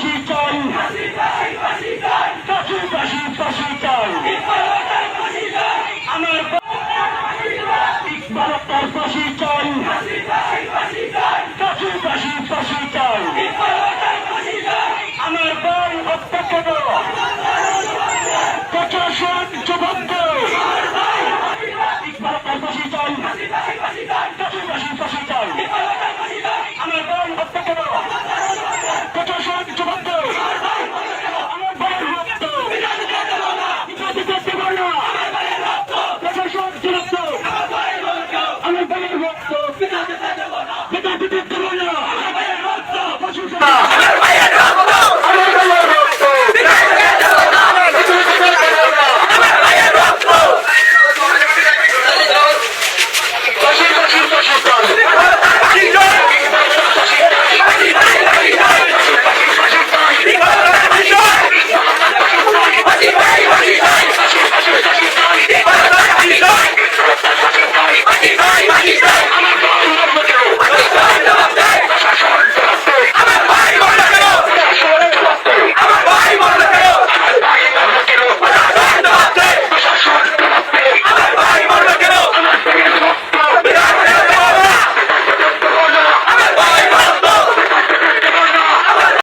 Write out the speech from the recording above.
ফাঁসি চাই ফাঁসি ফাঁসি ফাঁসি চাই আমার ইকবাল তার ফাঁসি চাই ফাঁসি ফাঁসি ফাঁসি চাই আমার বল হত্যা না প্রশাসন বিরক্ত আমি বলের ভক্ত। পিতা পিতা দেব